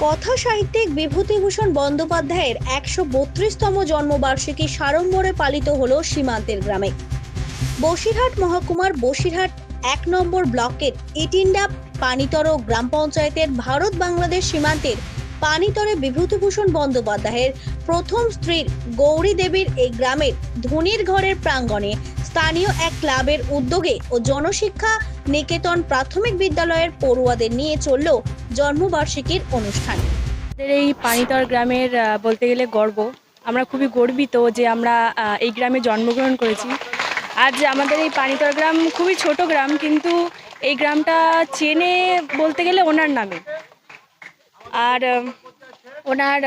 কথা সাহিত্যিক বিভূতিভূষণ বন্দ্যোপাধ্যায়ের একশো বত্রিশতম জন্মবার্ষিকী সাড়ম্বরে পালিত হলো সীমান্তের গ্রামে। বসিরহাট মহকুমার বসিরহাট এক নম্বর ব্লকের ইটিন্ডা পানিতর গ্রাম পঞ্চায়েতের ভারত বাংলাদেশ সীমান্তের পানিতরে বিভূতিভূষণ বন্দ্যোপাধ্যায়ের প্রথম স্ত্রীর গৌরী দেবীর এই গ্রামের ধনির ঘরের প্রাঙ্গণে স্থানীয় এক ক্লাবের উদ্যোগে ও জনশিক্ষা নিকেতন প্রাথমিক বিদ্যালয়ের পড়ুয়াদের নিয়ে চলল জন্মবার্ষিকীর অনুষ্ঠান। এই পানিতর গ্রামের বলতে গেলে গর্ব। আমরা খুবই গর্বিত যে আমরা এই গ্রামে জন্মগ্রহণ করেছি। আজ আমাদের এই পানিতর গ্রাম খুবই ছোট গ্রাম, কিন্তু এই গ্রামটা চেনে বলতে গেলে ওনার নামে। আর ওনার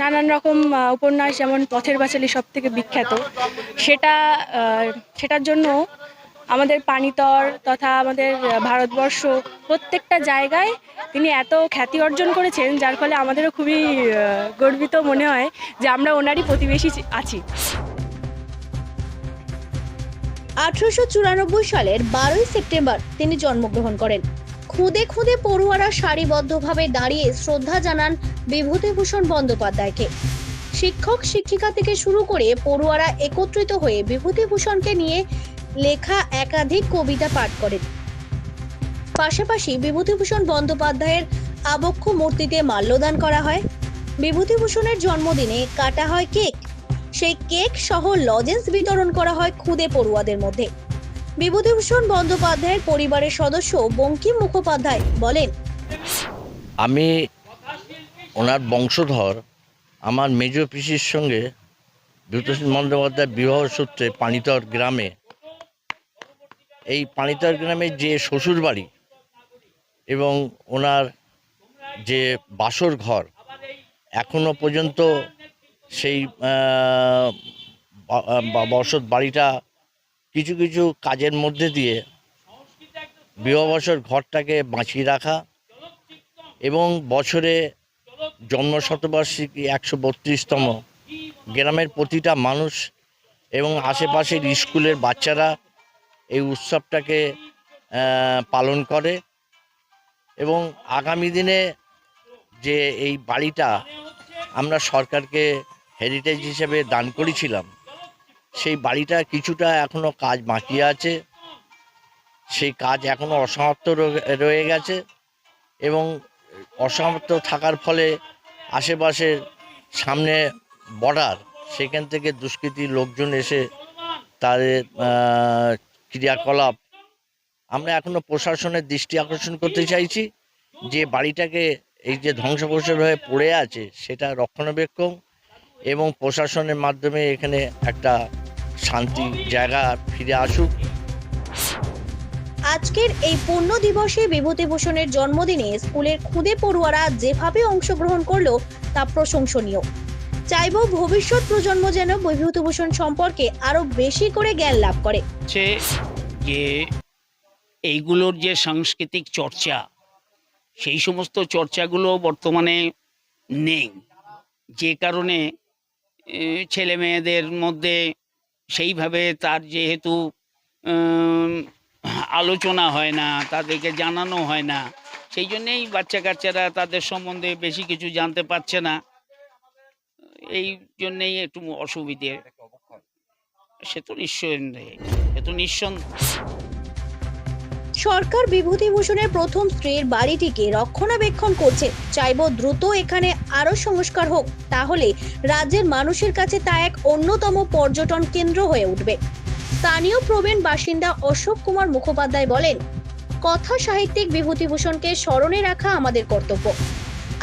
নানান রকম উপন্যাস যেমন পথের পাঁচালী সব থেকে বিখ্যাত, সেটা সেটার জন্য আমাদের পানিতর তথা আমাদের ভারতবর্ষ প্রত্যেকটা জায়গায় তিনি এত খ্যাতি অর্জন করেছেন, যার ফলে আমাদেরও খুবই গর্বিত মনে হয় যে আমরা ওনারই প্রতিবেশী আছি। আঠারোশো চুরানব্বই সালের বারোই সেপ্টেম্বর তিনি জন্মগ্রহণ করেন। খুদে খুদে পড়ুয়ারা সারিবদ্ধভাবে দাঁড়িয়ে শ্রদ্ধা জানান বিভূতিভূষণ বন্দ্যোপাধ্যায়কে। শিক্ষক, শিক্ষিকা থেকে শুরু করে পড়ুয়ারা একত্রিত হয়ে বিভূতিভূষণকে নিয়ে লেখা একাধিক কবিতা পাঠ করেন। পাশাপাশি বিভূতিভূষণ বন্দ্যোপাধ্যায়ের আবক্ষ মূর্তিতে মাল্যদান করা হয়। বিভূতিভূষণের জন্মদিনে কাটা হয় কেক। সেই কেক সহ লজেন্স বিতরণ করা হয় খুদে পড়ুয়াদের মধ্যে। বিভূতিভূষণ বন্দ্যোপাধ্যায়ের পরিবারের সদস্য বঙ্কিম মুখোপাধ্যায় বলেন, আমি ওনার বংশধর, আমার মেজ পিসির সঙ্গে বিভূতিভূষণ বন্দ্যোপাধ্যায় বিবাহ সূত্রে পানিতর গ্রামে। এই পানিতর গ্রামে যে শ্বশুর বাড়ি এবং ওনার যে বাসর ঘর, এখনও পর্যন্ত সেই বসত বাড়িটা কিছু কিছু কাজের মধ্যে দিয়ে বিবাহবসর ঘরটাকে বাঁচিয়ে রাখা এবং বছরে জন্ম শতবার্ষিকী একশো বত্রিশতম গ্রামের প্রতিটা মানুষ এবং আশেপাশের স্কুলের বাচ্চারা এই উৎসবটাকে পালন করে এবং আগামী দিনে যে এই বাড়িটা আমরা সরকারকে হেরিটেজ হিসেবে দান করেছিলাম সেই বাড়িটা কিছুটা এখনও কাজ বাকি আছে। সেই কাজ এখনও অসমাপ্ত রয়ে- গেছে এবং অসমাপ্ত থাকার ফলে আশেপাশের সামনে বর্ডার, সেখান থেকে দুষ্কৃতী লোকজন এসে তাদের ক্রিয়াকলাপ। আমরা এখনও প্রশাসনের দৃষ্টি আকর্ষণ করতে চাইছি যে বাড়িটাকে এই যে ধ্বংসপ্রসর হয়ে পড়ে আছে সেটা রক্ষণাবেক্ষণ এবং প্রশাসনের মাধ্যমে এখানে একটা শান্তি জায়গা ফিরে আসুক। আজকের এই পূর্ণ দিবসে বিভূতিভূষণের জন্মদিনে স্কুলের খুদে পড়ুয়ারা যেভাবে অংশগ্রহণ করল তা প্রশংসনীয়। চাইব ভবিষ্যৎ প্রজন্ম যেন বিভূতিভূষণ সম্পর্কে আরও বেশি করে জ্ঞান লাভ করে। যে এইগুলোর যে সাংস্কৃতিক চর্চা সেই সমস্ত চর্চাগুলো বর্তমানে নেই। যে কারণে ছেলে মেয়েদের মধ্যে সেইভাবে তার যেহেতু আলোচনা হয় না তাদেরকে জানানো হয় না সেই জন্যেই বাচ্চা কাচ্চারা তাদের সম্বন্ধে বেশি কিছু জানতে পারছে না। এই জন্যেই একটু অসুবিধে। সে তো নিঃসন্দেহে সে তো নিঃসন্দেহ। সরকার বিভূতিভূষণের প্রথম স্ত্রীর বাড়িটিকে রক্ষণাবেক্ষণ করছে। চাইব দ্রুত এখানে আরও সংস্কার হোক, তাহলে রাজ্যের মানুষের কাছে তা এক অন্যতম পর্যটন কেন্দ্র হয়ে উঠবে। স্থানীয় প্রবীণ বাসিন্দা অশোক কুমার মুখোপাধ্যায় বলেন, কথা সাহিত্যিক বিভূতিভূষণকে স্মরণে রাখা আমাদের কর্তব্য।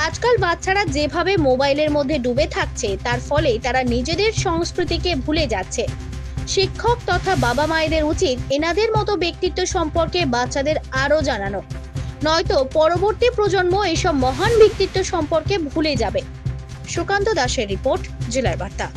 আজকাল বাচ্চারা যেভাবে মোবাইলের মধ্যে ডুবে থাকছে, তার ফলে তারা নিজেদের সংস্কৃতিকে ভুলে যাচ্ছে। শিক্ষক তথা বাবা মায়েদের উচিত এনাদের মতো ব্যক্তিত্ব সম্পর্কে বাচ্চাদের আরও জানানো। নয়তো পরবর্তী প্রজন্ম এসব মহান ব্যক্তিত্ব সম্পর্কে ভুলে যাবে। সুকান্ত দাসের রিপোর্ট, জেলার বার্তা।